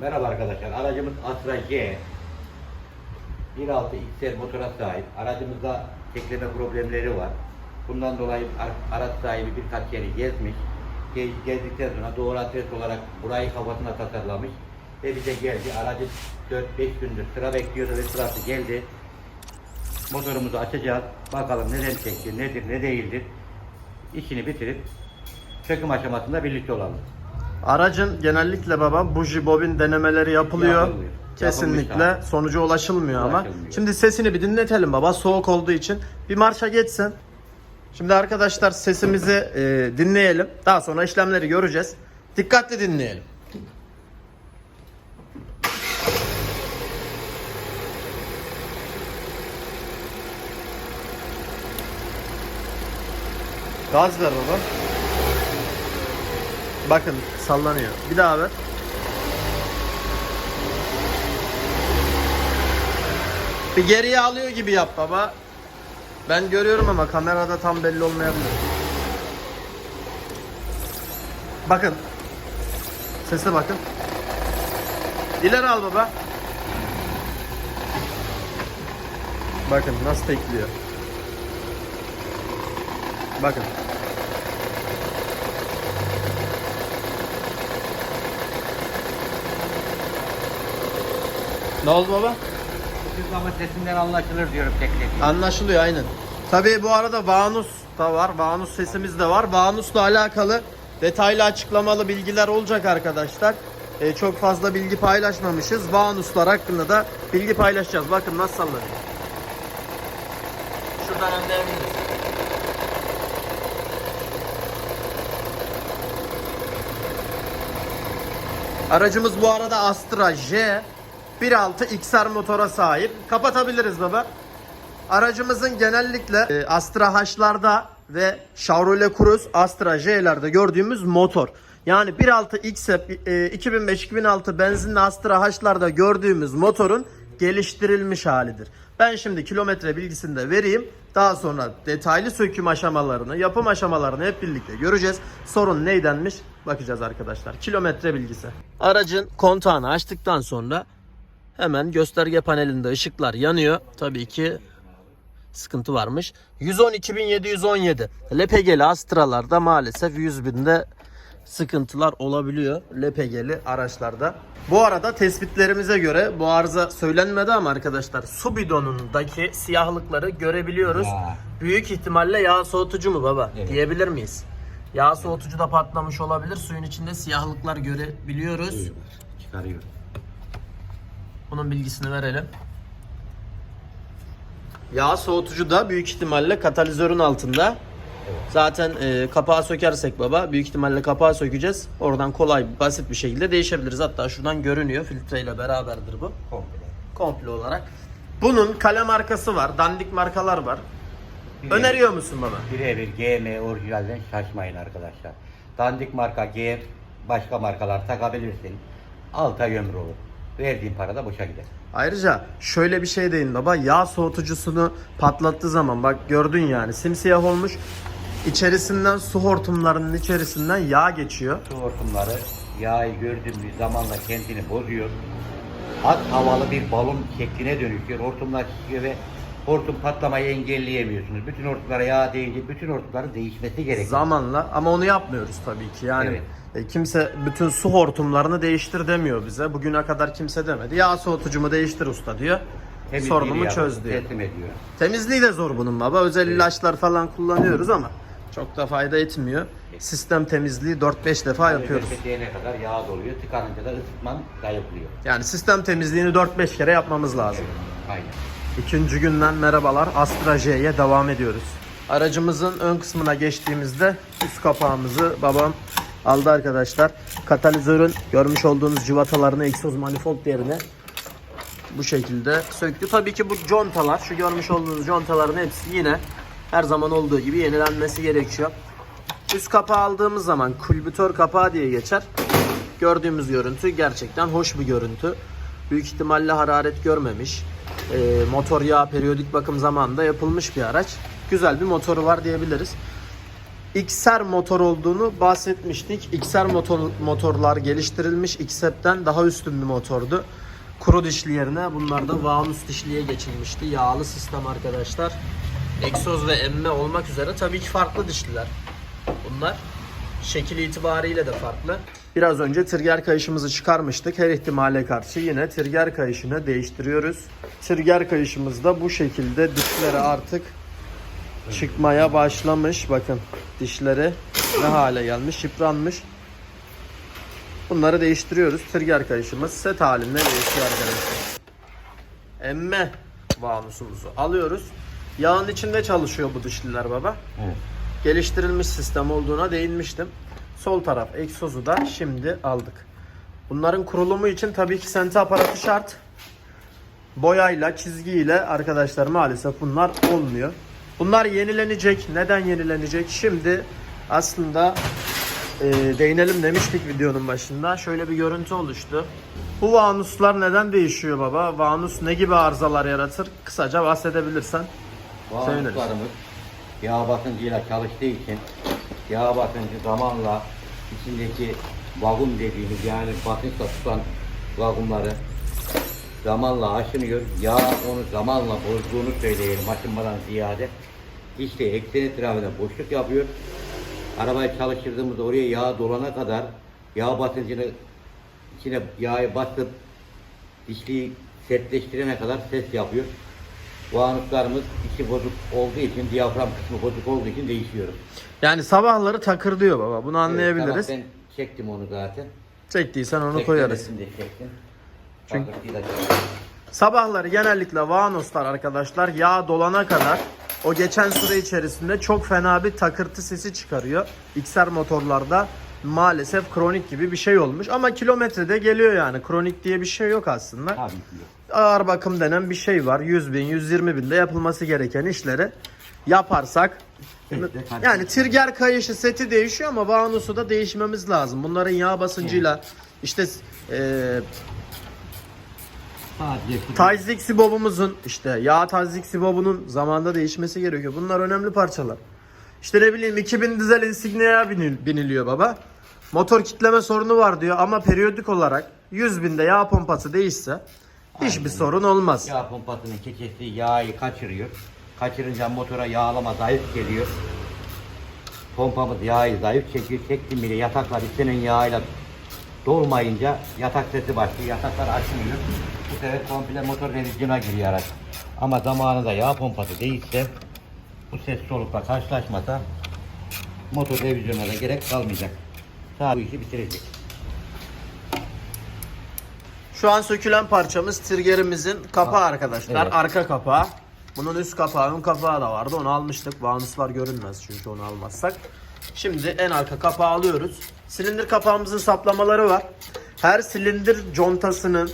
Merhaba arkadaşlar. Aracımız Astra G. 1.6 XR motora sahip. Aracımızda tekleme problemleri var. Bundan dolayı ar- araç sahibi birkaç yeri gezmiş. Ge- Gezdikten sonra doğru adres olarak burayı kafasına tasarlamış. Ve bize geldi. Aracı 4-5 gündür sıra bekliyordu ve sırası geldi. Motorumuzu açacağız. Bakalım neden çekti, nedir, ne değildir. İşini bitirip söküm aşamasında birlikte olalım. Aracın genellikle baba buji bobin denemeleri yapılıyor. Yapılıyor. Kesinlikle Yapılmış sonuca ulaşılmıyor ama. Ulaşılmıyor. Şimdi sesini bir dinletelim baba soğuk olduğu için. Bir marşa geçsin. Şimdi arkadaşlar sesimizi e, dinleyelim. Daha sonra işlemleri göreceğiz. Dikkatli dinleyelim. Gaz ver baba. Bakın sallanıyor. Bir daha ver. Bir geriye alıyor gibi yap baba. Ben görüyorum ama kamerada tam belli olmayabilir. Bakın. Sese bakın. İleri al baba. Bakın nasıl tekliyor. Bakın. Ne oldu baba? Siz ama sesinden anlaşılır diyorum teknik. Anlaşılıyor aynen. Tabii bu arada Vanus da var. Vanus sesimiz de var. Vanus'la alakalı detaylı açıklamalı bilgiler olacak arkadaşlar. Ee, çok fazla bilgi paylaşmamışız. Vanuslar hakkında da bilgi paylaşacağız. Bakın nasıl sallanıyor. Şuradan anlayabiliriz. Aracımız bu arada Astra J 1.6 XR motora sahip. Kapatabiliriz baba. Aracımızın genellikle e, Astra H'larda ve Chevrolet Cruze Astra J'lerde gördüğümüz motor. Yani 1.6 XF e, 2005-2006 benzinli Astra H'larda gördüğümüz motorun geliştirilmiş halidir. Ben şimdi kilometre bilgisini de vereyim. Daha sonra detaylı söküm aşamalarını, yapım aşamalarını hep birlikte göreceğiz. Sorun neydenmiş bakacağız arkadaşlar. Kilometre bilgisi. Aracın kontağını açtıktan sonra hemen gösterge panelinde ışıklar yanıyor. Tabii ki sıkıntı varmış. 112.717 LPG'li Astra'larda maalesef 100 binde sıkıntılar olabiliyor LPG'li araçlarda. Bu arada tespitlerimize göre bu arıza söylenmedi ama arkadaşlar su bidonundaki siyahlıkları görebiliyoruz. Ya. Büyük ihtimalle yağ soğutucu mu baba Evet. diyebilir miyiz? Yağ soğutucu da patlamış olabilir. Suyun içinde siyahlıklar görebiliyoruz. Çıkarıyor. Bunun bilgisini verelim. Yağ soğutucu da büyük ihtimalle katalizörün altında. Zaten e, kapağı sökersek baba büyük ihtimalle kapağı sökeceğiz. Oradan kolay basit bir şekilde değişebiliriz. Hatta şuradan görünüyor filtreyle beraberdir bu. Komple. Komple olarak. Bunun kale markası var. Dandik markalar var. Öneriyor musun baba? Birebir GM orijinalden şaşmayın arkadaşlar. Dandik marka G başka markalar takabilirsin. Alta ömrü olur. Verdiğin para da boşa gider. Ayrıca şöyle bir şey deyin baba. Yağ soğutucusunu patlattığı zaman bak gördün yani simsiyah olmuş. İçerisinden su hortumlarının içerisinden yağ geçiyor. Su hortumları yağı gördüğün bir zamanla kendini bozuyor. Az havalı bir balon şekline dönüşüyor. Hortumlar şişiyor ve hortum patlamayı engelleyemiyorsunuz. Bütün hortumlara yağ değince bütün hortumların değişmesi gerekiyor. Zamanla ama onu yapmıyoruz tabii ki. Yani Evet. E, kimse bütün su hortumlarını değiştir demiyor bize. Bugüne kadar kimse demedi. Yağ soğutucumu değiştir usta diyor. Temizliğini Sorunumu yapıp çöz diyor. Teslim ediyor. Temizliği de zor bunun baba. Özel ilaçlar falan kullanıyoruz ama çok da fayda etmiyor. Sistem temizliği 4-5 defa yapıyoruz. Bekleyene kadar yağ doluyor. Tıkanınca da ısıtman zayıflıyor. Yani sistem temizliğini 4-5 kere yapmamız lazım. Aynen. İkinci günden merhabalar. Astra J'ye devam ediyoruz. Aracımızın ön kısmına geçtiğimizde üst kapağımızı babam aldı arkadaşlar. Katalizörün görmüş olduğunuz cıvatalarını egzoz manifold yerine bu şekilde söktü. Tabii ki bu contalar, şu görmüş olduğunuz contaların hepsi yine her zaman olduğu gibi yenilenmesi gerekiyor. Üst kapağı aldığımız zaman kulbütör kapağı diye geçer. Gördüğümüz görüntü gerçekten hoş bir görüntü. Büyük ihtimalle hararet görmemiş. Ee, motor yağı periyodik bakım zamanında yapılmış bir araç. Güzel bir motoru var diyebiliriz. XR motor olduğunu bahsetmiştik. XR motor, motorlar geliştirilmiş. XEP'ten daha üstün bir motordu. Kuru dişli yerine bunlar da Vaunus dişliye geçilmişti. Yağlı sistem arkadaşlar. Egzoz ve emme olmak üzere tabii ki farklı dişliler. Bunlar şekil itibariyle de farklı. Biraz önce trigger kayışımızı çıkarmıştık. Her ihtimale karşı yine trigger kayışını değiştiriyoruz. Trigger kayışımız da bu şekilde dişleri artık çıkmaya başlamış. Bakın dişleri ne hale gelmiş, yıpranmış. Bunları değiştiriyoruz. Trigger kayışımız set halinde değişiyor arkadaşlar. Emme vanusumuzu alıyoruz. Yağın içinde çalışıyor bu dişliler baba. Evet. Geliştirilmiş sistem olduğuna değinmiştim. Sol taraf egzozu da şimdi aldık. Bunların kurulumu için tabii ki sente aparatı şart. Boyayla, çizgiyle arkadaşlar maalesef bunlar olmuyor. Bunlar yenilenecek. Neden yenilenecek? Şimdi aslında e, değinelim demiştik videonun başında. Şöyle bir görüntü oluştu. Bu vanuslar neden değişiyor baba? Vanus ne gibi arızalar yaratır? Kısaca bahsedebilirsen. Seviniriz. Vanuslarımız yağ basıncıyla çalıştığı için yağ basıncı zamanla içindeki vakum dediğimiz yani basınçla tutan vakumları zamanla aşınıyor. Yağ onu zamanla bozduğunu söyleyelim aşınmadan ziyade. İşte eksen etrafında boşluk yapıyor. Arabayı çalıştırdığımızda oraya yağ dolana kadar yağ basıncını içine yağı basıp dişliği sertleştirene kadar ses yapıyor. Vanuslarımız içi bozuk olduğu için, diyafram kısmı bozuk olduğu için değişiyoruz. Yani sabahları takır diyor baba. Bunu anlayabiliriz. Evet, sabah ben çektim onu zaten. Çektiysen onu Çektim, koyarız. resim de çektim. Çünkü-. Sabahları genellikle vanoslar arkadaşlar yağ dolana kadar o geçen süre içerisinde çok fena bir takırtı sesi çıkarıyor. XR motorlarda maalesef kronik gibi bir şey olmuş ama kilometrede geliyor yani kronik diye bir şey yok aslında. Tabii ki yok. Ağır bakım denen bir şey var 100 bin 120 binde yapılması gereken işleri yaparsak yani trigger kayışı seti değişiyor ama vanusu da değişmemiz lazım. Bunların yağ basıncıyla işte eee Tazik sibobumuzun işte yağ tazik sibobunun zamanda değişmesi gerekiyor. Bunlar önemli parçalar. İşte ne bileyim 2000 dizel insignia'ya binil- biniliyor baba. Motor kitleme sorunu var diyor ama periyodik olarak 100 binde yağ pompası değişse hiçbir Aynen. sorun olmaz. Yağ pompasının keçesi yağı kaçırıyor. Kaçırınca motora yağlama zayıf geliyor. Pompamız yağı zayıf çekiyor. Çektim bile yataklar içinin yağıyla dolmayınca yatak sesi başlıyor. Yataklar açmıyor. Bu sefer komple motor revizyona giriyor araç. Ama zamanında yağ pompası değilse bu ses solukla karşılaşmasa motor revizyona da gerek kalmayacak. Sağ bu işi bitirecek. Şu an sökülen parçamız triggerimizin kapağı arkadaşlar. evet. Arka kapağı. Bunun üst kapağı, ön kapağı da vardı. Onu almıştık. Vanuslar görünmez çünkü onu almazsak. Şimdi en arka kapağı alıyoruz. Silindir kapağımızın saplamaları var. Her silindir contasının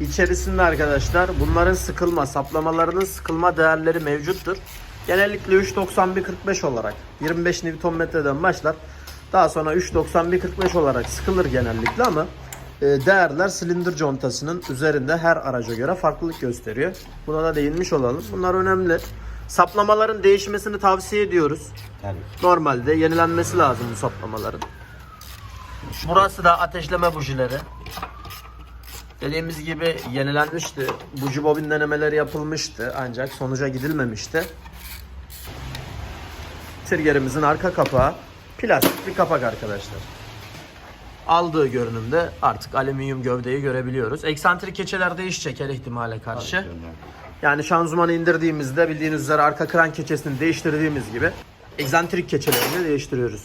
içerisinde arkadaşlar bunların sıkılma, saplamalarının sıkılma değerleri mevcuttur. Genellikle 3.91.45 olarak 25 Nm'den başlar. Daha sonra 3.91.45 olarak sıkılır genellikle ama e, değerler silindir contasının üzerinde her araca göre farklılık gösteriyor. Buna da değinmiş olalım. Bunlar önemli. Saplamaların değişmesini tavsiye ediyoruz. Tabii. Normalde yenilenmesi lazım bu saplamaların. Burası da ateşleme bujileri. Dediğimiz gibi yenilenmişti. Buji bobin denemeleri yapılmıştı ancak sonuca gidilmemişti. Triggerimizin arka kapağı plastik bir kapak arkadaşlar. Aldığı görünümde artık alüminyum gövdeyi görebiliyoruz. Eksantrik keçeler değişecek her ihtimale karşı. Yani şanzımanı indirdiğimizde bildiğiniz üzere arka kran keçesini değiştirdiğimiz gibi egzantrik keçelerini de değiştiriyoruz.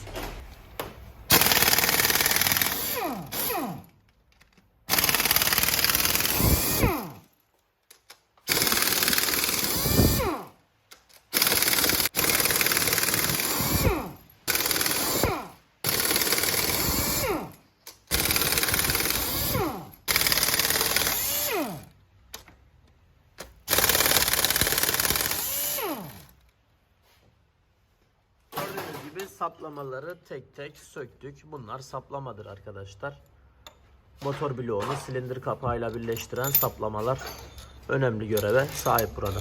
Bunları tek tek söktük. Bunlar saplamadır arkadaşlar. Motor bloğunu silindir kapağıyla birleştiren saplamalar önemli göreve sahip burada.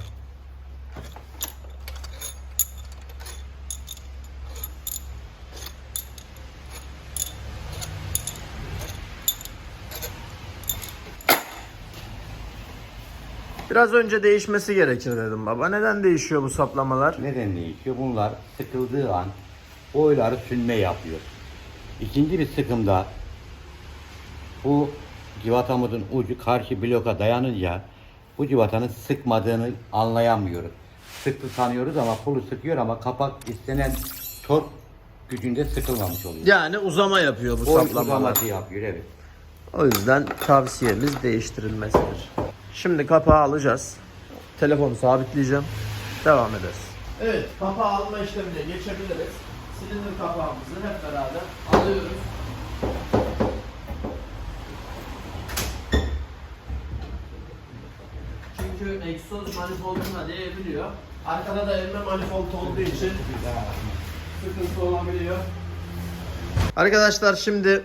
Biraz önce değişmesi gerekir dedim baba. Neden değişiyor bu saplamalar? Neden değişiyor? Bunlar sıkıldığı an boyları sünme yapıyor. İkinci bir sıkımda bu civatamızın ucu karşı bloka dayanınca bu civatanın sıkmadığını anlayamıyoruz. Sıktı sanıyoruz ama pulu sıkıyor ama kapak istenen tork gücünde sıkılmamış oluyor. Yani uzama yapıyor bu Boy saplamalar. uzaması yapıyor evet. O yüzden tavsiyemiz değiştirilmesidir. Şimdi kapağı alacağız. Telefonu sabitleyeceğim. Devam ederiz. Evet, kapağı alma işlemine geçebiliriz. Silindir kapağımızı hep beraber alıyoruz. Çünkü egzoz manifolduna değebiliyor. Arkada da elme manifold olduğu için sıkıntı olabiliyor. Arkadaşlar şimdi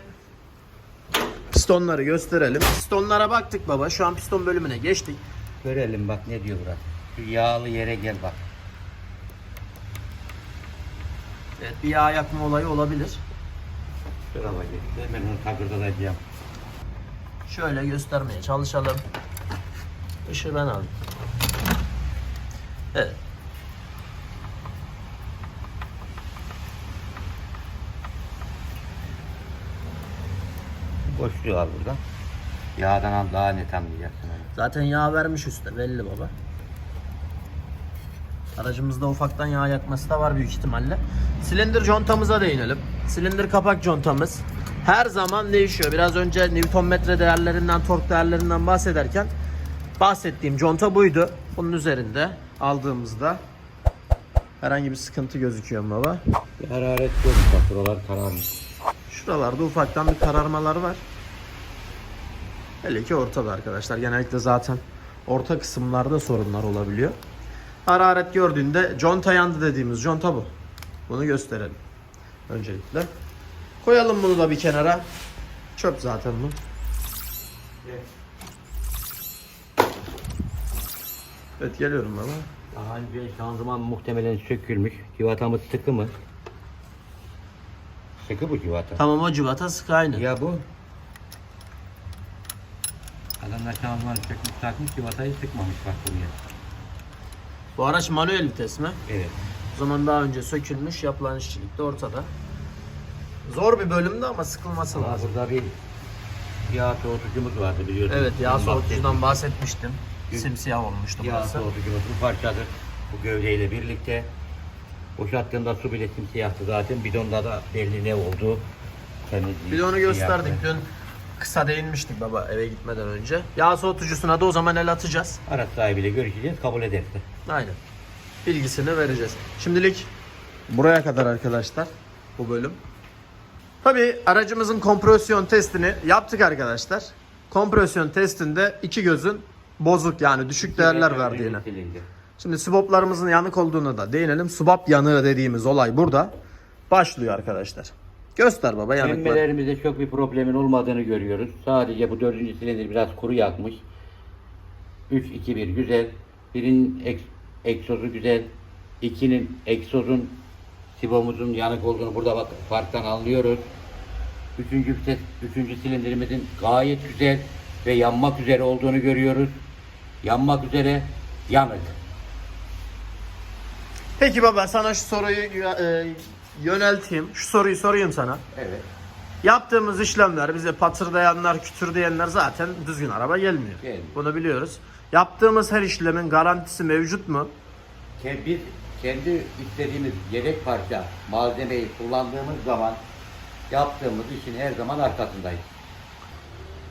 pistonları gösterelim. Pistonlara baktık baba. Şu an piston bölümüne geçtik. Görelim bak ne diyor burası. Şu yağlı yere gel bak. Evet bir yağ yakma olayı olabilir. Şuna bak. Hemen onu takırdatacağım. Şöyle göstermeye çalışalım. Işığı ben alayım. Evet. Boşluğu al burada. Yağdan al daha net anlayacaksın. Zaten yağ vermiş üstte belli baba. Aracımızda ufaktan yağ yakması da var büyük ihtimalle. Silindir contamıza değinelim. Silindir kapak contamız her zaman değişiyor. Biraz önce Newton metre değerlerinden, tork değerlerinden bahsederken bahsettiğim conta buydu. Bunun üzerinde aldığımızda herhangi bir sıkıntı gözüküyor mu baba? Bir hararet yok bak buralar kararmış. Şuralarda ufaktan bir kararmalar var. Hele ki ortada arkadaşlar. Genellikle zaten orta kısımlarda sorunlar olabiliyor. Hararet gördüğünde conta yandı dediğimiz conta bu. Bunu gösterelim. Öncelikle. Koyalım bunu da bir kenara. Çöp zaten bu. Evet geliyorum baba. Daha önce şanzıman muhtemelen sökülmüş. Civatamız sıkı mı? Sıkı bu civata. Tamam o civata sık aynı. Ya bu? Adamlar şanzımanı sökmüş takmış civatayı sıkmamış bak buraya. Bu araç manuel vites mi? Evet. O zaman daha önce sökülmüş yapılan işçilik de ortada. Zor bir bölümde ama sıkılması Ama lazım. burada bir yağ soğutucumuz vardı biliyorsunuz. Evet yağ soğutucudan bahsetmiştim. Simsiyah olmuştu Yağ burası. soğutucumuz bu parçadır. Bu gövdeyle birlikte. Boşalttığında su bile simsiyahtı zaten. Bidonda da belli ne oldu. Temizliği, Bir de onu gösterdik. Dün kısa değinmiştik baba eve gitmeden önce. Yağ soğutucusuna da o zaman el atacağız. Araç sahibiyle görüşeceğiz. Kabul ederse. Aynen. Bilgisini vereceğiz. Şimdilik buraya kadar arkadaşlar bu bölüm. Tabii aracımızın kompresyon testini yaptık arkadaşlar. Kompresyon testinde iki gözün bozuk yani düşük değerler verdiğini. Şimdi swaplarımızın yanık olduğunu da değinelim. Swap yanığı dediğimiz olay burada başlıyor arkadaşlar. Göster baba yanıkları. Emmelerimizde çok bir problemin olmadığını görüyoruz. Sadece bu dördüncü silindir biraz kuru yakmış. 3 2 1 güzel. Birinin ek, egzozu güzel. 2'nin egzozun sibomuzun yanık olduğunu burada bak farktan anlıyoruz. Üçüncü vites, üçüncü silindirimizin gayet güzel ve yanmak üzere olduğunu görüyoruz. Yanmak üzere yanık. Peki baba sana şu soruyu e, yönelteyim. Şu soruyu sorayım sana. Evet. Yaptığımız işlemler bize patırdayanlar, kütürdeyenler zaten düzgün araba gelmiyor. Gelmiyor. Bunu biliyoruz. Yaptığımız her işlemin garantisi mevcut mu? Biz kendi istediğimiz yedek parça malzemeyi kullandığımız zaman yaptığımız işin her zaman arkasındayız.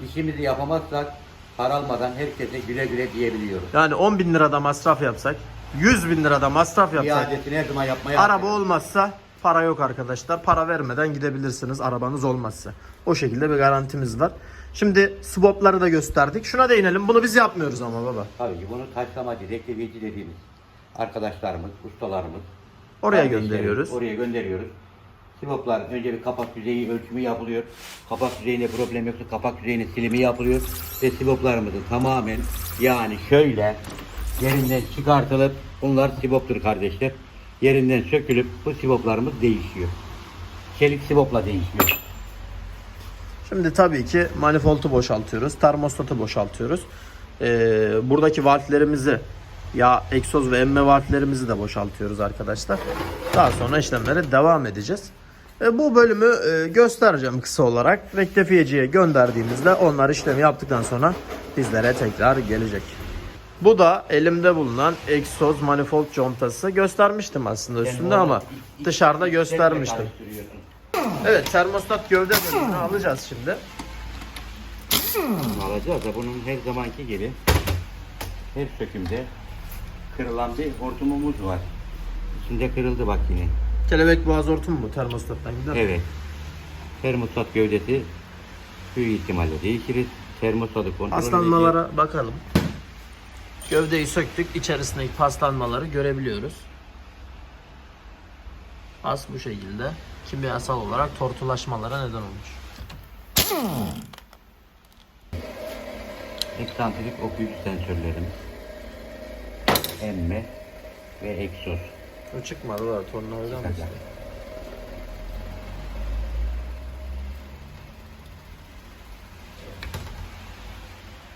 İşimizi yapamazsak para almadan herkese güle güle diyebiliyoruz. Yani 10 bin lirada masraf yapsak, 100 bin lirada masraf yapsak, İadesini her zaman yapmaya araba olmazsa para yok arkadaşlar. Para vermeden gidebilirsiniz arabanız olmazsa. O şekilde bir garantimiz var. Şimdi swapları da gösterdik. Şuna değinelim. Bunu biz yapmıyoruz ama baba. Tabii ki bunu taşlamacı, reklameci dediğimiz arkadaşlarımız, ustalarımız Oraya gönderiyoruz. Oraya gönderiyoruz. Sivoplar önce bir kapak yüzeyi ölçümü yapılıyor. Kapak yüzeyinde problem yoksa kapak yüzeyinin silimi yapılıyor. Ve sivoplarımızın tamamen yani şöyle yerinden çıkartılıp bunlar sivoptur kardeşler. Yerinden sökülüp bu sivoplarımız değişiyor. Çelik sivopla değişiyor. Şimdi tabii ki manifoldu boşaltıyoruz. Termostatı boşaltıyoruz. e, buradaki valflerimizi ya egzoz ve emme valflerimizi de boşaltıyoruz arkadaşlar. Daha sonra işlemlere devam edeceğiz. E, bu bölümü e, göstereceğim kısa olarak. Rektifiyeciye gönderdiğimizde onlar işlemi yaptıktan sonra bizlere tekrar gelecek. Bu da elimde bulunan egzoz manifold contası. Göstermiştim aslında üstünde ama dışarıda göstermiştim. Evet termostat gövde bölümünü alacağız şimdi. Alacağız da bunun her zamanki gibi her sökümde kırılan bir hortumumuz var. İçinde kırıldı bak yine. Kelebek boğaz hortum mu termostattan gider? Evet. Termostat gövdesi büyük ihtimalle değişiriz. Termostatı kontrol edeceğiz. Paslanmalara bakalım. Gövdeyi söktük. içerisindeki paslanmaları görebiliyoruz. Pas bu şekilde kimyasal olarak tortulaşmalara neden olmuş. Eksantrik okuyucu sensörlerimiz. Emme ve egzoz. O çıkmadı da tornavida mı?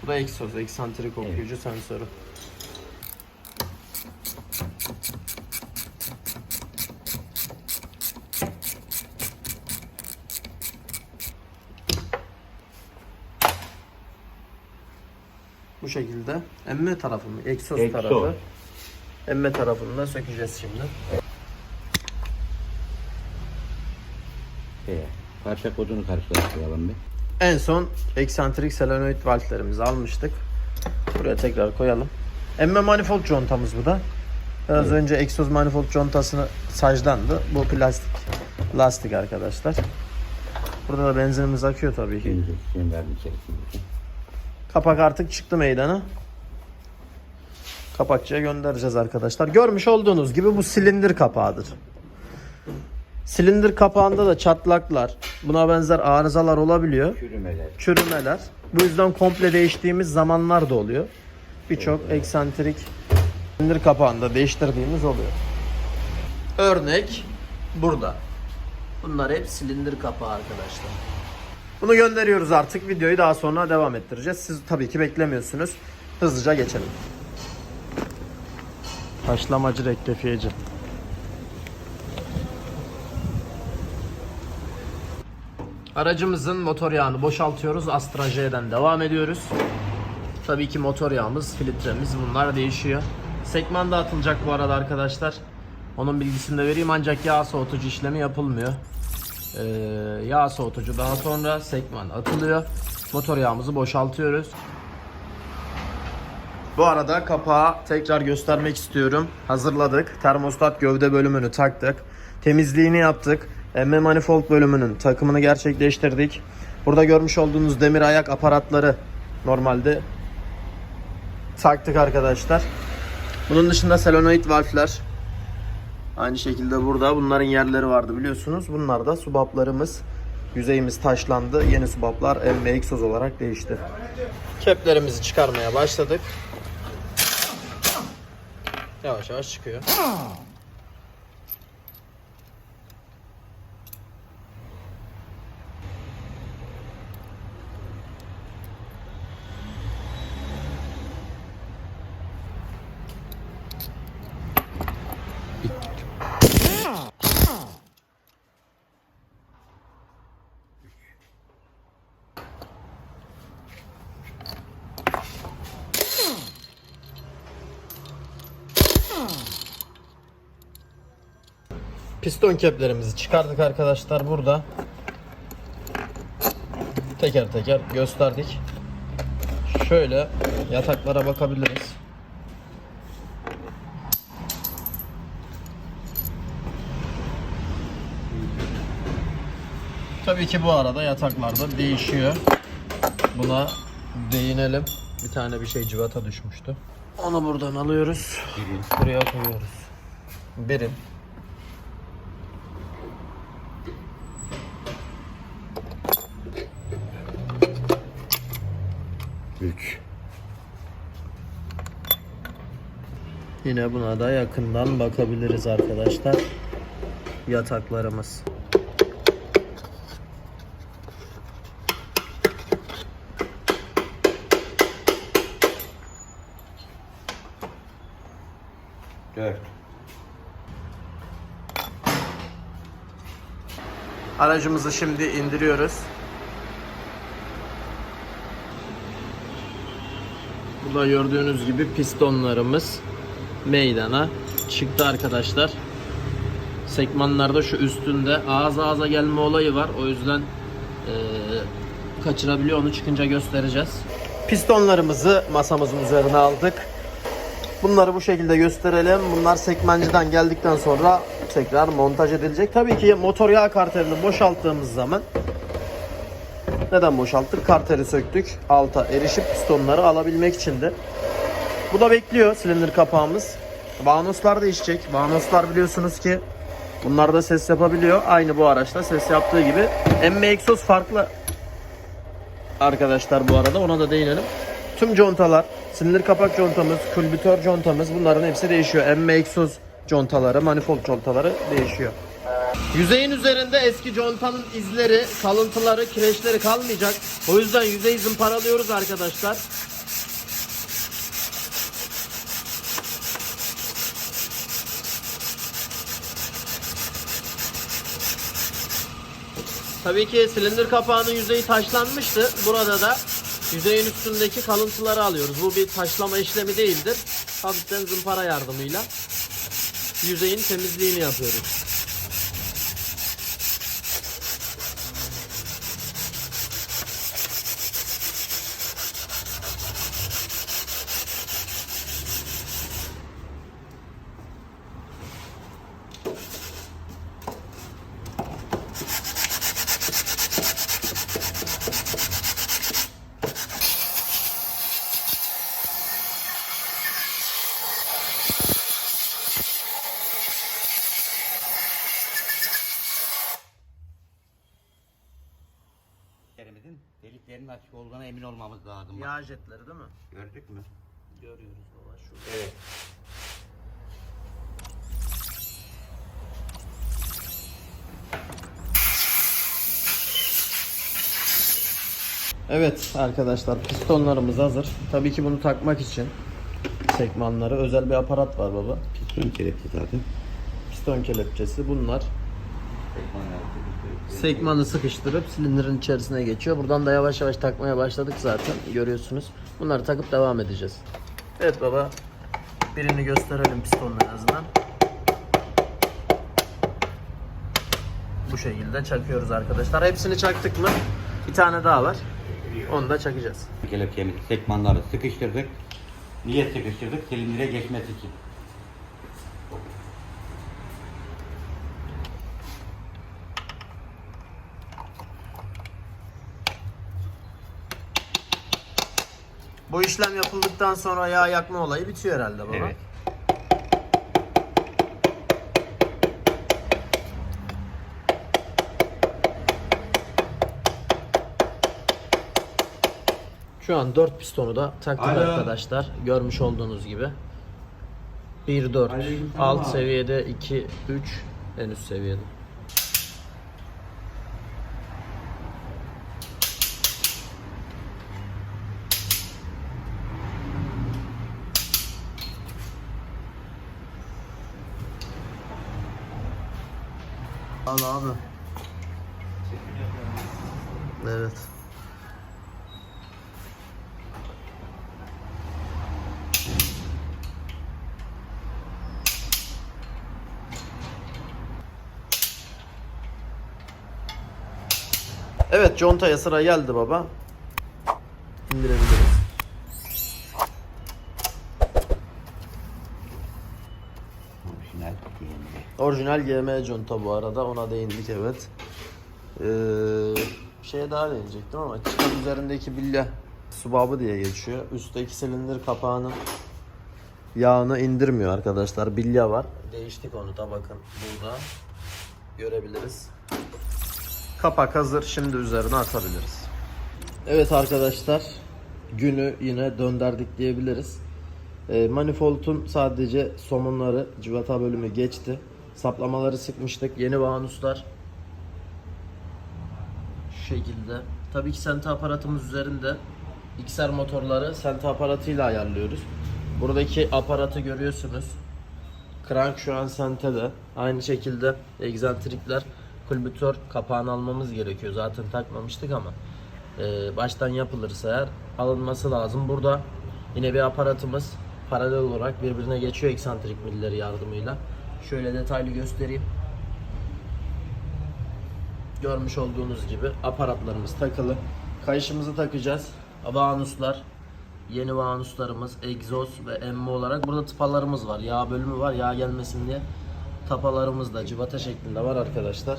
Bu da egzoz, eksantrik okuyucu sensörü. Bu şekilde emme tarafı mı? Egzoz, Egzoz. tarafı. Emme tarafını da sökeceğiz şimdi. Şeye, parça kodunu karşılaştıralım bir. En son eksantrik selenoid valflerimizi almıştık. Buraya tekrar koyalım. Emme manifold contamız bu da. Biraz önce egzoz manifold contasını sajlandı. Bu plastik. Lastik arkadaşlar. Burada da benzinimiz akıyor tabii ki. Kapak artık çıktı meydana. Kapakçıya göndereceğiz arkadaşlar. Görmüş olduğunuz gibi bu silindir kapağıdır. Silindir kapağında da çatlaklar, buna benzer arızalar olabiliyor. Çürümeler. çürümeler. Bu yüzden komple değiştiğimiz zamanlar da oluyor. Birçok eksantrik silindir kapağında değiştirdiğimiz oluyor. Örnek burada. Bunlar hep silindir kapağı arkadaşlar. Bunu gönderiyoruz artık. Videoyu daha sonra devam ettireceğiz. Siz tabii ki beklemiyorsunuz. Hızlıca geçelim. Taşlamacı rektifiyeci. Aracımızın motor yağını boşaltıyoruz. Astra J'den devam ediyoruz. Tabii ki motor yağımız, filtremiz bunlar değişiyor. Sekman da atılacak bu arada arkadaşlar. Onun bilgisini de vereyim ancak yağ soğutucu işlemi yapılmıyor. Ee, yağ soğutucu daha sonra sekman atılıyor. Motor yağımızı boşaltıyoruz. Bu arada kapağı tekrar göstermek istiyorum. Hazırladık. Termostat gövde bölümünü taktık. Temizliğini yaptık. Emme manifold bölümünün takımını gerçekleştirdik. Burada görmüş olduğunuz demir ayak aparatları normalde taktık arkadaşlar. Bunun dışında solenoid valfler. Aynı şekilde burada bunların yerleri vardı biliyorsunuz. Bunlar da subaplarımız. Yüzeyimiz taşlandı. Yeni subaplar egzoz olarak değişti. Keplerimizi çıkarmaya başladık. Yavaş yavaş çıkıyor. Piston keplerimizi çıkardık arkadaşlar burada. Teker teker gösterdik. Şöyle yataklara bakabiliriz. Tabii ki bu arada yataklarda değişiyor. Buna değinelim. Bir tane bir şey civata düşmüştü. Onu buradan alıyoruz. Buraya koyuyoruz. Birim. Yine buna da yakından bakabiliriz arkadaşlar. Yataklarımız. Evet. Aracımızı şimdi indiriyoruz. Burada gördüğünüz gibi pistonlarımız meydana çıktı arkadaşlar. Sekmanlarda şu üstünde ağız ağza gelme olayı var. O yüzden eee, kaçırabiliyor. Onu çıkınca göstereceğiz. Pistonlarımızı masamızın üzerine aldık. Bunları bu şekilde gösterelim. Bunlar sekmenciden geldikten sonra tekrar montaj edilecek. Tabii ki motor yağ karterini boşalttığımız zaman neden boşalttık? Karteri söktük. Alta erişip pistonları alabilmek içindi. Bu da bekliyor silindir kapağımız. Vanoslar değişecek. Vanoslar biliyorsunuz ki bunlar da ses yapabiliyor. Aynı bu araçta ses yaptığı gibi. Emme egzoz farklı arkadaşlar bu arada ona da değinelim. Tüm contalar, silindir kapak contamız, külbütör contamız bunların hepsi değişiyor. Emme egzoz contaları, manifold contaları değişiyor. Yüzeyin üzerinde eski contanın izleri, kalıntıları, kireçleri kalmayacak. O yüzden yüzeyi zımparalıyoruz arkadaşlar. Tabii ki silindir kapağının yüzeyi taşlanmıştı. Burada da yüzeyin üstündeki kalıntıları alıyoruz. Bu bir taşlama işlemi değildir. Hafiften zımpara yardımıyla yüzeyin temizliğini yapıyoruz. Jetleri değil mi? Gördük mü? Görüyoruz baba şu. Evet. Evet arkadaşlar pistonlarımız hazır. Tabii ki bunu takmak için sekmanları özel bir aparat var baba. Piston kelepçe zaten. Piston kelepçesi bunlar. Sekmanı sıkıştırıp silindirin içerisine geçiyor. Buradan da yavaş yavaş takmaya başladık zaten görüyorsunuz. Bunları takıp devam edeceğiz. Evet baba. Birini gösterelim pistonla en azından. Bu şekilde çakıyoruz arkadaşlar. Hepsini çaktık mı? Bir tane daha var. Onu da çakacağız. Kelepçemizi, sekmanları sıkıştırdık. Niye sıkıştırdık? Silindire geçmesi için. Bu işlem yapıldıktan sonra yağ yakma olayı bitiyor herhalde baba. Evet. Şu an 4 pistonu da taktık Alo. arkadaşlar. Görmüş olduğunuz gibi. 1 4 Aleykümselam alt seviyede 2 3 en üst seviyede. Al abi. Evet. Evet contaya sıra geldi baba. Orijinal diyelim. Orijinal GM conta bu arada ona değindik evet. Ee, şeye daha değinecektim ama çıkan üzerindeki bilya subabı diye geçiyor. Üstteki silindir kapağının yağını indirmiyor arkadaşlar. Bilya var. Değiştik onu da bakın burada görebiliriz. Kapak hazır. Şimdi üzerine atabiliriz. Evet arkadaşlar günü yine döndürdük diyebiliriz. E, manifold'un sadece somunları, cıvata bölümü geçti. Saplamaları sıkmıştık. Yeni vanuslar şu şekilde. Tabii ki senta aparatımız üzerinde. XR motorları senta aparatıyla ayarlıyoruz. Buradaki aparatı görüyorsunuz. Crank şu an sentede. Aynı şekilde egzantrikler kulbütör kapağını almamız gerekiyor. Zaten takmamıştık ama e, baştan yapılırsa eğer alınması lazım. Burada yine bir aparatımız paralel olarak birbirine geçiyor eksantrik milleri yardımıyla. Şöyle detaylı göstereyim. Görmüş olduğunuz gibi aparatlarımız takılı. Kayışımızı takacağız. Vanuslar, yeni vanuslarımız, egzoz ve emme olarak burada tıpalarımız var. Yağ bölümü var, yağ gelmesin diye. Tapalarımız da cıvata şeklinde var arkadaşlar.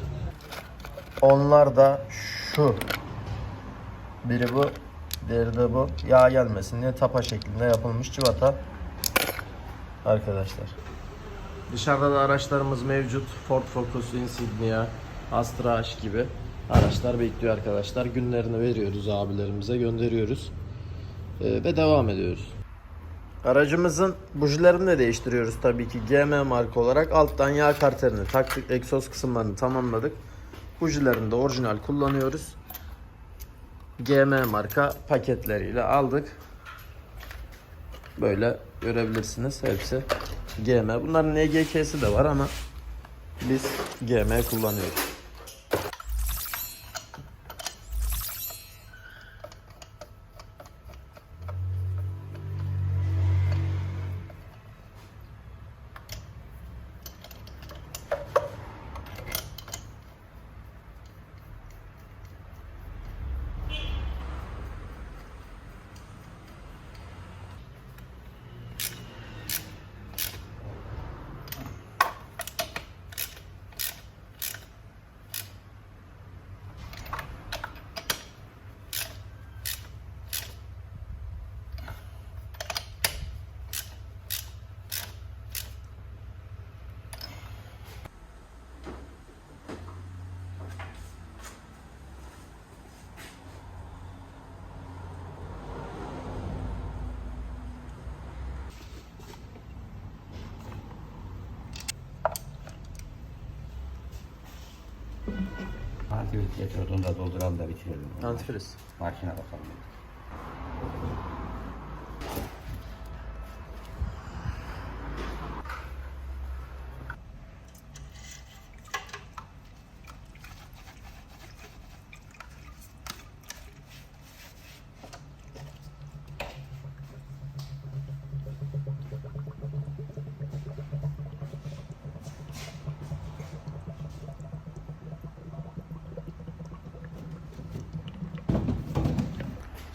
Onlar da şu. Biri bu, diğeri de bu. Yağ gelmesin diye tapa şeklinde yapılmış cıvata. Arkadaşlar. Dışarıda da araçlarımız mevcut. Ford Focus, Insignia, Astra H gibi araçlar bekliyor arkadaşlar. Günlerini veriyoruz abilerimize, gönderiyoruz. Ee, ve devam ediyoruz. Aracımızın bujilerini de değiştiriyoruz tabii ki GM marka olarak. Alttan yağ karterini taktık, egzoz kısımlarını tamamladık. Bujilerini de orijinal kullanıyoruz. GM marka paketleriyle aldık. Böyle görebilirsiniz hepsi GM. Bunların EGK'si de var ama biz GM kullanıyoruz. Hadi getir onu da dolduralım da bitirelim. Antifriz. Makine bakalım.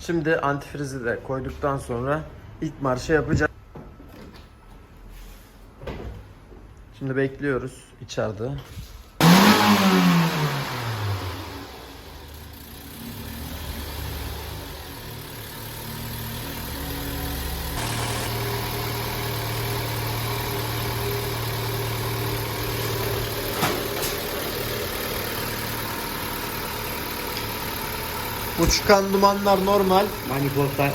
Şimdi antifrizi de koyduktan sonra ilk marşı yapacağız. Şimdi bekliyoruz içeride. Bu çıkan dumanlar normal. Manifoldlar,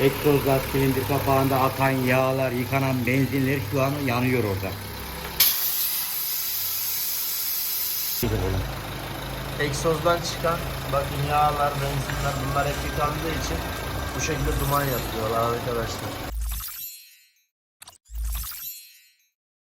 egzozlar, silindir kapağında akan yağlar, yıkanan benzinler şu an yanıyor orada. Egzozdan çıkan bakın yağlar, benzinler bunlar hep yıkandığı için bu şekilde duman yapıyorlar arkadaşlar.